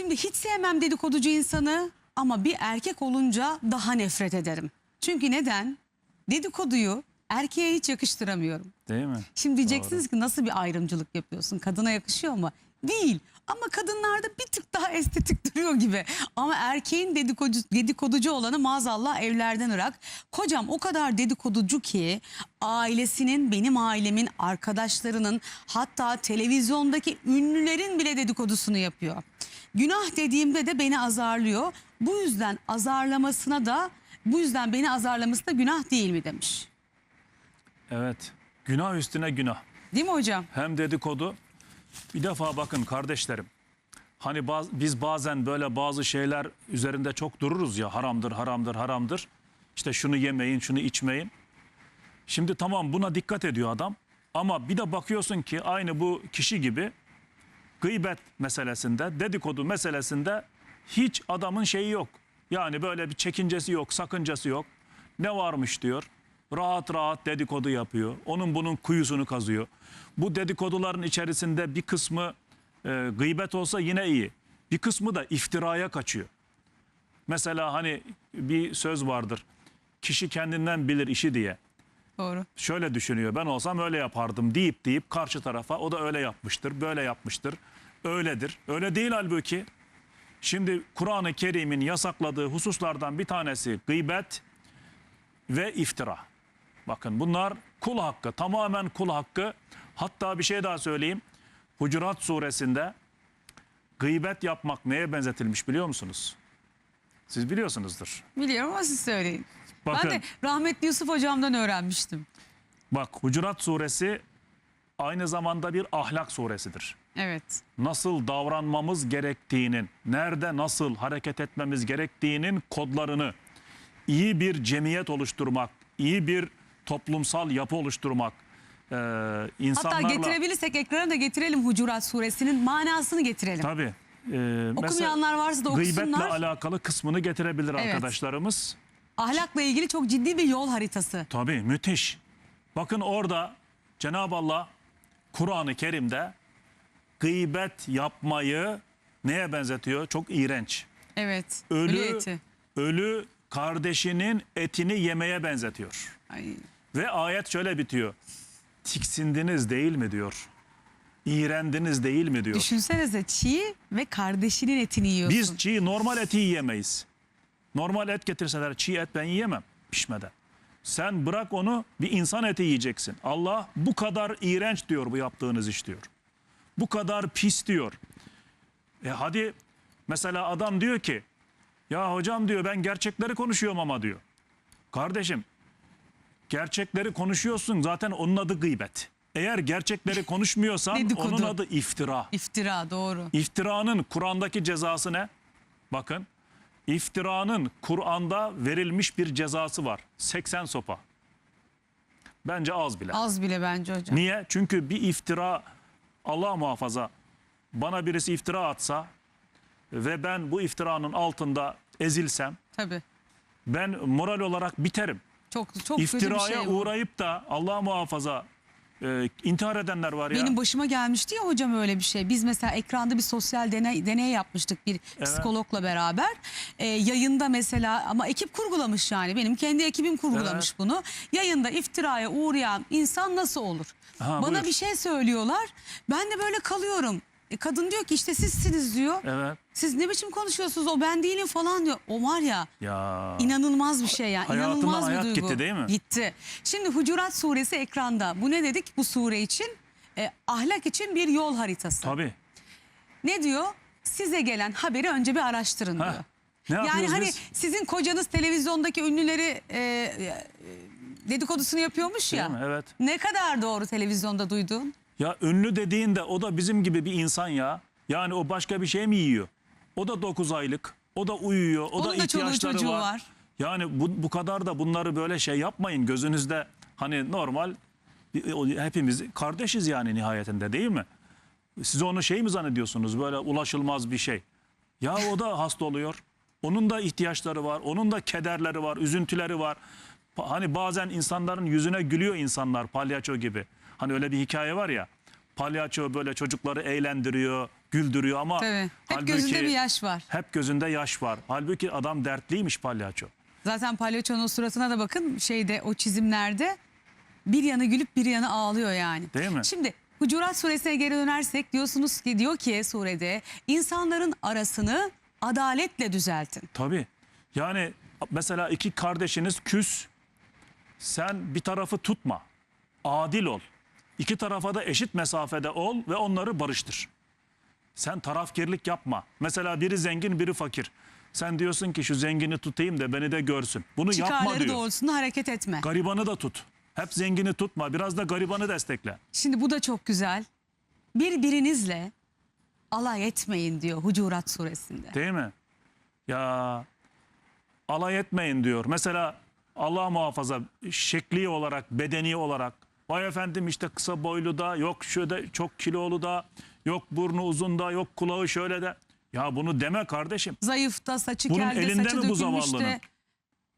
Şimdi hiç sevmem dedikoducu insanı ama bir erkek olunca daha nefret ederim. Çünkü neden? Dedikoduyu erkeğe hiç yakıştıramıyorum. Değil mi? Şimdi diyeceksiniz ki nasıl bir ayrımcılık yapıyorsun? Kadına yakışıyor mu? Değil. Ama kadınlarda bir tık daha estetik duruyor gibi. Ama erkeğin dedikodu, dedikoducu olanı maazallah evlerden ırak. Kocam o kadar dedikoducu ki ailesinin, benim ailemin, arkadaşlarının hatta televizyondaki ünlülerin bile dedikodusunu yapıyor. Günah dediğimde de beni azarlıyor. Bu yüzden azarlamasına da bu yüzden beni azarlaması da günah değil mi demiş. Evet. Günah üstüne günah. Değil mi hocam? Hem dedikodu. Bir defa bakın kardeşlerim. Hani baz, biz bazen böyle bazı şeyler üzerinde çok dururuz ya haramdır, haramdır, haramdır. İşte şunu yemeyin, şunu içmeyin. Şimdi tamam buna dikkat ediyor adam. Ama bir de bakıyorsun ki aynı bu kişi gibi gıybet meselesinde, dedikodu meselesinde hiç adamın şeyi yok. Yani böyle bir çekincesi yok, sakıncası yok. Ne varmış diyor. Rahat rahat dedikodu yapıyor. Onun bunun kuyusunu kazıyor. Bu dedikoduların içerisinde bir kısmı e, gıybet olsa yine iyi. Bir kısmı da iftiraya kaçıyor. Mesela hani bir söz vardır. Kişi kendinden bilir işi diye Doğru. şöyle düşünüyor ben olsam öyle yapardım deyip deyip karşı tarafa o da öyle yapmıştır böyle yapmıştır öyledir. Öyle değil halbuki. Şimdi Kur'an-ı Kerim'in yasakladığı hususlardan bir tanesi gıybet ve iftira. Bakın bunlar kul hakkı tamamen kul hakkı. Hatta bir şey daha söyleyeyim. Hucurat suresinde gıybet yapmak neye benzetilmiş biliyor musunuz? Siz biliyorsunuzdur. Biliyorum ama siz söyleyin. Bakın Ben de rahmetli Yusuf hocamdan öğrenmiştim. Bak Hucurat suresi aynı zamanda bir ahlak suresidir. Evet. Nasıl davranmamız gerektiğinin, nerede nasıl hareket etmemiz gerektiğinin kodlarını, iyi bir cemiyet oluşturmak, iyi bir toplumsal yapı oluşturmak, e, Hatta insanlarla... getirebilirsek ekrana da getirelim Hucurat suresinin manasını getirelim. Tabii. E, Okumayanlar varsa da Gıybetle okusunlar. alakalı kısmını getirebilir Evet. arkadaşlarımız. Ahlakla ilgili çok ciddi bir yol haritası. Tabii müthiş. Bakın orada Cenab-ı Allah Kur'an-ı Kerim'de gıybet yapmayı neye benzetiyor? Çok iğrenç. Evet. Ölü, Ölü eti. ölü kardeşinin etini yemeye benzetiyor. Ay. Ve ayet şöyle bitiyor. Tiksindiniz değil mi diyor. İğrendiniz değil mi diyor. Düşünsenize çiğ ve kardeşinin etini yiyorsun. Biz çiğ normal eti yiyemeyiz. Normal et getirseler çiğ et ben yiyemem pişmeden. Sen bırak onu bir insan eti yiyeceksin. Allah bu kadar iğrenç diyor bu yaptığınız iş diyor. Bu kadar pis diyor. E hadi mesela adam diyor ki ya hocam diyor ben gerçekleri konuşuyorum ama diyor. Kardeşim gerçekleri konuşuyorsun zaten onun adı gıybet. Eğer gerçekleri konuşmuyorsan Dedikodu. onun adı iftira. İftira doğru. İftiranın Kur'an'daki cezası ne? Bakın iftiranın Kur'an'da verilmiş bir cezası var. 80 sopa. Bence az bile. Az bile bence hocam. Niye? Çünkü bir iftira Allah muhafaza bana birisi iftira atsa ve ben bu iftiranın altında ezilsem Tabii. ben moral olarak biterim. Çok çok kötü bir İftiraya şey bu. uğrayıp da Allah muhafaza e, intihar edenler var ya. Benim başıma gelmişti ya hocam öyle bir şey. Biz mesela ekranda bir sosyal deney, deney yapmıştık bir psikologla beraber. Ee, yayında mesela ama ekip kurgulamış yani. Benim kendi ekibim kurgulamış Evet. bunu. Yayında iftiraya uğrayan insan nasıl olur? Ha, Bana buyur. bir şey söylüyorlar. Ben de böyle kalıyorum. E, kadın diyor ki işte sizsiniz diyor. Evet. Siz ne biçim konuşuyorsunuz o ben değilim falan diyor. O var ya Ya. İnanılmaz bir şey yani. Hayatından İnanılmaz bir hayat duygu. gitti değil mi? Gitti. Şimdi Hucurat suresi ekranda. Bu ne dedik bu sure için? E, ahlak için bir yol haritası. Tabii. Ne diyor? Size gelen haberi önce bir araştırın Heh. diyor. Ne Yani hani biz? sizin kocanız televizyondaki ünlüleri e, e, dedikodusunu yapıyormuş Değil ya. mi? Evet. Ne kadar doğru televizyonda duyduğun? Ya ünlü dediğinde o da bizim gibi bir insan ya. Yani o başka bir şey mi yiyor? O da 9 aylık. O da uyuyor. O Onun da da ihtiyaçları var. var. Yani bu, bu kadar da bunları böyle şey yapmayın. Gözünüzde hani normal hepimiz kardeşiz yani nihayetinde değil mi? Siz onu şey mi zannediyorsunuz böyle ulaşılmaz bir şey? Ya o da hasta oluyor. Onun da ihtiyaçları var. Onun da kederleri var, üzüntüleri var. Hani bazen insanların yüzüne gülüyor insanlar palyaço gibi. Hani öyle bir hikaye var ya. Palyaço böyle çocukları eğlendiriyor, güldürüyor ama Tabii. Hep halbuki gözünde bir yaş var. hep gözünde yaş var. Halbuki adam dertliymiş palyaço. Zaten palyaçonun suratına da bakın şeyde o çizimlerde bir yanı gülüp bir yanı ağlıyor yani. Değil mi? Şimdi Hucurat suresine geri dönersek diyorsunuz ki diyor ki surede insanların arasını adaletle düzeltin. Tabii. Yani mesela iki kardeşiniz küs. Sen bir tarafı tutma. Adil ol. İki tarafa da eşit mesafede ol ve onları barıştır. Sen tarafkirlik yapma. Mesela biri zengin, biri fakir. Sen diyorsun ki şu zengini tutayım da beni de görsün. Bunu yapma Çıkarları diyor. doğrultusunda hareket etme. Garibanı da tut. Hep zengini tutma. Biraz da garibanı destekle. Şimdi bu da çok güzel. Birbirinizle alay etmeyin diyor Hucurat suresinde. Değil mi? Ya alay etmeyin diyor. Mesela Allah muhafaza şekli olarak, bedeni olarak vay efendim işte kısa boylu da yok şöyle çok kilolu da yok burnu uzun da yok kulağı şöyle de. Ya bunu deme kardeşim. Zayıf da saçı Bunun kelde elinde saçı mi bu zavallının? de.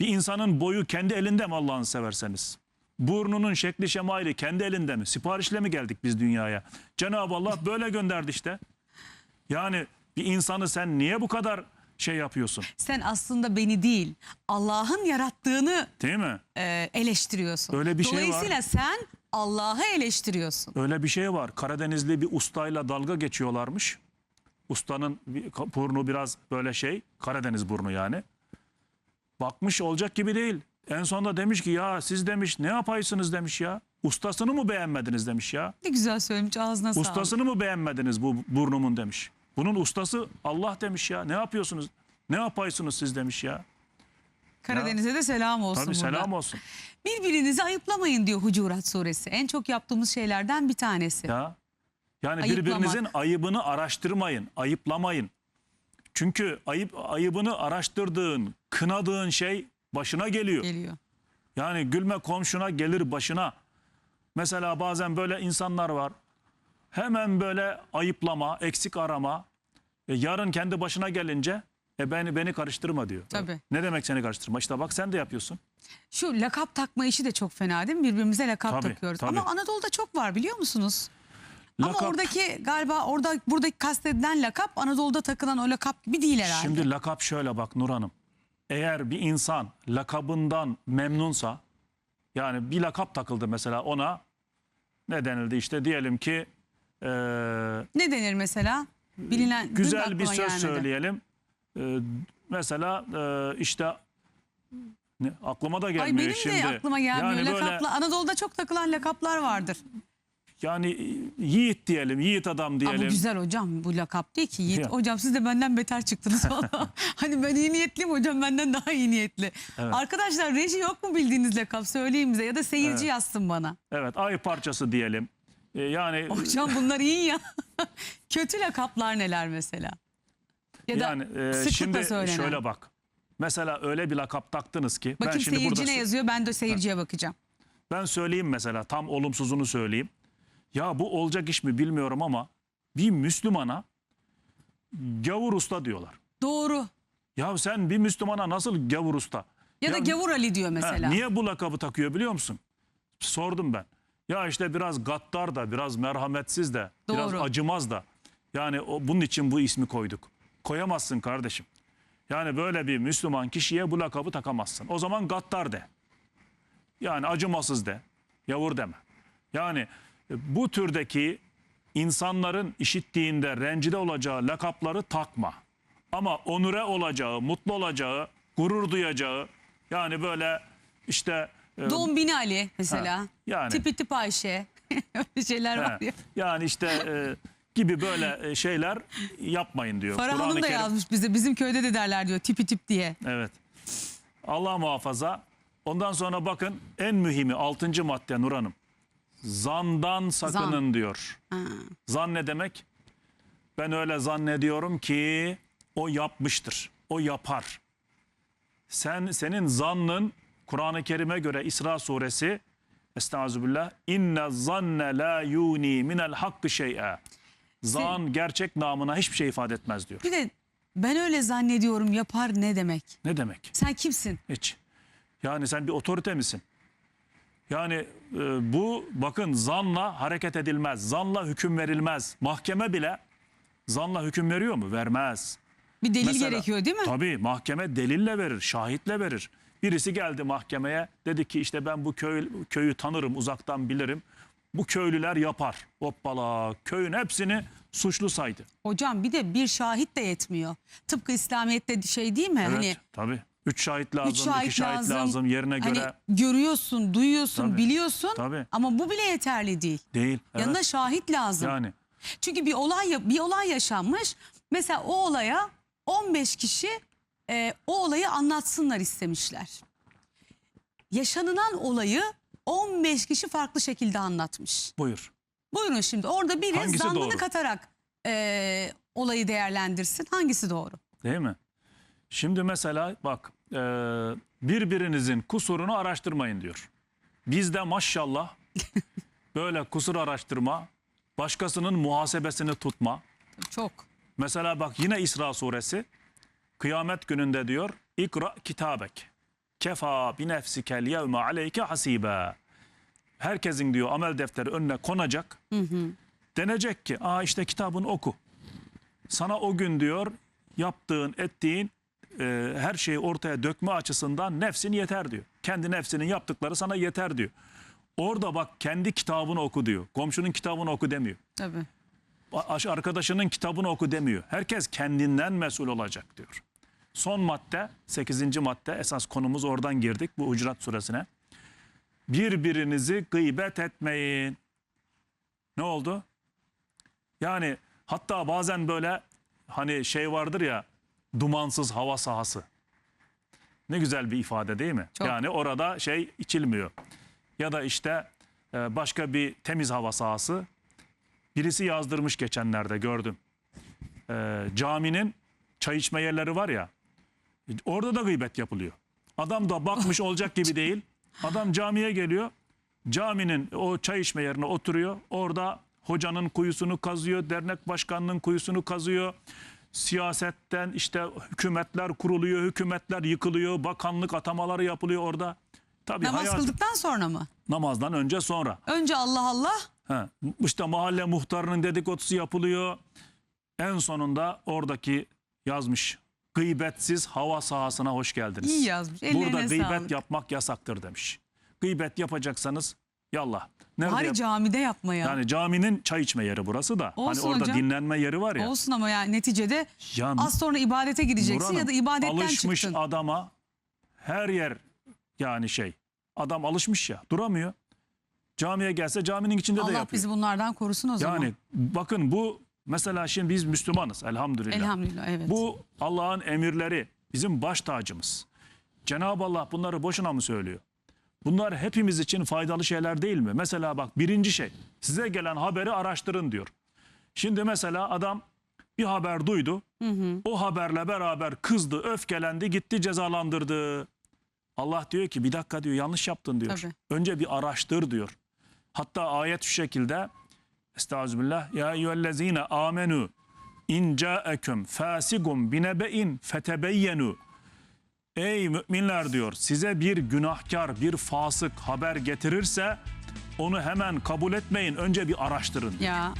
Bir insanın boyu kendi elinde mi Allah'ını severseniz? Burnunun şekli şemali kendi elinde mi? Siparişle mi geldik biz dünyaya? Cenab-ı Allah böyle gönderdi işte. Yani bir insanı sen niye bu kadar şey yapıyorsun? Sen aslında beni değil Allah'ın yarattığını Değil mi? e, eleştiriyorsun. Öyle bir şey var. Dolayısıyla sen Allah'ı eleştiriyorsun. Öyle bir şey var. Karadenizli bir ustayla dalga geçiyorlarmış. Ustanın bir- burnu biraz böyle şey. Karadeniz burnu yani. Bakmış olacak gibi değil. En sonunda demiş ki ya siz demiş ne yapaysınız demiş ya. Ustasını mı beğenmediniz demiş ya. Ne güzel söylemiş ağzına sağlık. Ustasını mı beğenmediniz bu burnumun demiş. Bunun ustası Allah demiş ya. Ne yapıyorsunuz? Ne yapaysınız siz demiş ya. Karadeniz'e de selam olsun Tabii burada. selam olsun. Birbirinizi ayıplamayın diyor Hucurat suresi. En çok yaptığımız şeylerden bir tanesi. Ya. Yani Ayıplamak. birbirinizin ayıbını araştırmayın, ayıplamayın. Çünkü ayıp ayıbını araştırdığın, kınadığın şey başına geliyor. Geliyor. Yani gülme komşuna gelir başına. Mesela bazen böyle insanlar var. Hemen böyle ayıplama, eksik arama. E, yarın kendi başına gelince e beni beni karıştırma diyor. Tabii. Ne demek seni karıştırma? İşte bak sen de yapıyorsun. Şu lakap takma işi de çok fena değil mi? Birbirimize lakap Tabii, takıyoruz. tabii. Ama Anadolu'da çok var biliyor musunuz? Ama Lakap- oradaki galiba orada buradaki kastedilen lakap Anadolu'da takılan o lakap gibi değil herhalde. Şimdi lakap şöyle bak Nur Hanım. Eğer bir insan lakabından memnunsa yani bir lakap takıldı mesela ona ne denildi işte diyelim ki eee, ne denir mesela? Bilinen dün de güzel bir aklıma söz gelmedi. söyleyelim. Eee, mesela eee, işte ne, aklıma da gelmiyor Ay benim şimdi. de aklıma gelmiyor. Yani böyle Lakapla, Anadolu'da çok takılan lakaplar vardır. yani yiğit diyelim, yiğit adam diyelim. Ama güzel hocam bu lakap değil ki. Yiğit. Ya. Hocam siz de benden beter çıktınız valla. hani ben iyi niyetliyim hocam benden daha iyi niyetli. Evet. Arkadaşlar reji yok mu bildiğiniz lakap söyleyin bize ya da seyirci Evet. yazsın bana. Evet, ay parçası diyelim. Eee, yani Hocam bunlar iyi ya. Kötü lakaplar neler mesela? Ya da yani e, sıklıkla şimdi söylenen. şöyle bak. Mesela öyle bir lakap taktınız ki ben Bakayım şimdi seyirci burada ne yazıyor ben de seyirciye bakacağım. ben söyleyeyim mesela tam olumsuzunu söyleyeyim. Ya bu olacak iş mi bilmiyorum ama bir Müslümana gavur usta diyorlar. Doğru. Ya sen bir Müslümana nasıl gavur usta? Ya, da Gavur Ali diyor Ha, mesela. niye bu lakabı takıyor biliyor musun? Sordum ben. Ya işte biraz gaddar da, biraz merhametsiz de, biraz Doğru. acımaz da. Yani o, bunun için bu ismi koyduk. Koyamazsın kardeşim. Yani böyle bir Müslüman kişiye bu lakabı takamazsın. O zaman gaddar de. Yani acımasız de. Yavur deme. Yani e, bu türdeki insanların işittiğinde rencide olacağı lakapları takma. Ama onure olacağı, mutlu olacağı, gurur duyacağı yani böyle işte e, Dombini Ali mesela. Ha, yani. Tipi tip Ayşe. Öyle şeyler var he, ya. yani işte e, gibi böyle e, şeyler yapmayın diyor. Farah Kur'an-ı Hanım da Kerim- yazmış bize. Bizim köyde de derler diyor tipi tip diye. Evet. Allah muhafaza. Ondan sonra bakın en mühimi 6. madde Nur Hanım. Zandan sakının diyor. Zan ne demek? Ben öyle zannediyorum ki o yapmıştır. O yapar. Sen senin zannın Kur'an-ı Kerim'e göre İsra suresi Estağfirullah. İnne zanne la yuni minel hakkı şey'e. Zan gerçek namına hiçbir şey ifade etmez diyor. Bir de ben öyle zannediyorum yapar ne demek? Ne demek? Sen kimsin? Hiç. Yani sen bir otorite misin? Yani e, bu bakın zanla hareket edilmez. Zanla hüküm verilmez. Mahkeme bile zanla hüküm veriyor mu? Vermez. Bir delil Mesela- gerekiyor değil mi? Tabii mahkeme delille verir, şahitle verir. Birisi geldi mahkemeye dedi ki işte ben bu köy, köyü tanırım, uzaktan bilirim. Bu köylüler yapar. Hoppala köyün hepsini suçlu saydı. Hocam bir de bir şahit de yetmiyor. Tıpkı İslamiyet'te şey değil mi? Evet Hani tabii. Üç şahit lazım, üç şahit, iki şahit lazım, lazım. yerine Hani göre görüyorsun, duyuyorsun, Tabii. biliyorsun Tabii. ama bu bile yeterli değil. değil. Evet. Yanına şahit lazım. Yani Çünkü bir olay bir olay yaşanmış. Mesela o olaya 15 kişi e, o olayı anlatsınlar istemişler. Yaşanılan olayı 15 kişi farklı şekilde anlatmış. buyur. Buyurun şimdi orada biri Hangisi zannını doğru? katarak e, olayı değerlendirsin. Hangisi doğru? Değil mi? Şimdi mesela bak e, birbirinizin kusurunu araştırmayın diyor. Bizde maşallah böyle kusur araştırma, başkasının muhasebesini tutma. Çok. Mesela bak yine İsra suresi kıyamet gününde diyor İkra kitabek kefa bi nefsikel yevme aleyke hasibe. Herkesin diyor amel defteri önüne konacak. Denecek ki aa işte kitabını oku. Sana o gün diyor yaptığın ettiğin e, her şeyi ortaya dökme açısından nefsin yeter diyor. Kendi nefsinin yaptıkları sana yeter diyor. Orada bak kendi kitabını oku diyor. Komşunun kitabını oku demiyor. Tabii. Aş- arkadaşının kitabını oku demiyor. Herkes kendinden mesul olacak diyor. Son madde 8. madde esas konumuz oradan girdik bu Hucurat suresine. Birbirinizi gıybet etmeyin. Ne oldu? Yani hatta bazen böyle hani şey vardır ya dumansız hava sahası. Ne güzel bir ifade değil mi? Çok. Yani orada şey içilmiyor. Ya da işte e, başka bir temiz hava sahası Birisi yazdırmış geçenlerde gördüm. Ee, caminin çay içme yerleri var ya. Orada da gıybet yapılıyor. Adam da bakmış olacak gibi değil. Adam camiye geliyor. Caminin o çay içme yerine oturuyor. Orada hocanın kuyusunu kazıyor. Dernek başkanının kuyusunu kazıyor. Siyasetten işte hükümetler kuruluyor. Hükümetler yıkılıyor. Bakanlık atamaları yapılıyor orada. Tabii Namaz hayat, kıldıktan sonra mı? namazdan önce sonra. Önce Allah Allah. Ha, işte mahalle muhtarının dedikodusu yapılıyor. En sonunda oradaki yazmış. Gıybetsiz hava sahasına hoş geldiniz. İyi yazmış. Ellerine Burada gıybet sağlık. yapmak yasaktır demiş. Gıybet yapacaksanız yallah. Nerede Bari yap- camide yapmaya. Yani caminin çay içme yeri burası da. Olsun hani orada hocam. dinlenme yeri var ya. Olsun ama yani neticede Ya az sonra ibadete gideceksin Hanım, ya da ibadetten alışmış çıktın. adama her yer yani şey. Adam alışmış ya duramıyor. Camiye gelse caminin içinde de Allah yapıyor. bizi bunlardan korusun o zaman. Yani bakın bu mesela şimdi biz Müslümanız elhamdülillah. Elhamdülillah evet. Bu Allah'ın emirleri bizim baş tacımız. Cenab-ı Allah bunları boşuna mı söylüyor? Bunlar hepimiz için faydalı şeyler değil mi? Mesela bak birinci şey size gelen haberi araştırın diyor. Şimdi mesela adam bir haber duydu. O haberle beraber kızdı, öfkelendi, gitti cezalandırdı. Allah diyor ki bir dakika diyor yanlış yaptın diyor. Tabii. Önce bir araştır diyor. Hatta ayet şu şekilde Estağfirullah. Ya eyyühellezine amenu in ca'ekum fasikum binebe'in fetebeyyenu. Ey müminler diyor size bir günahkar, bir fasık haber getirirse onu hemen kabul etmeyin. Önce bir araştırın. Ya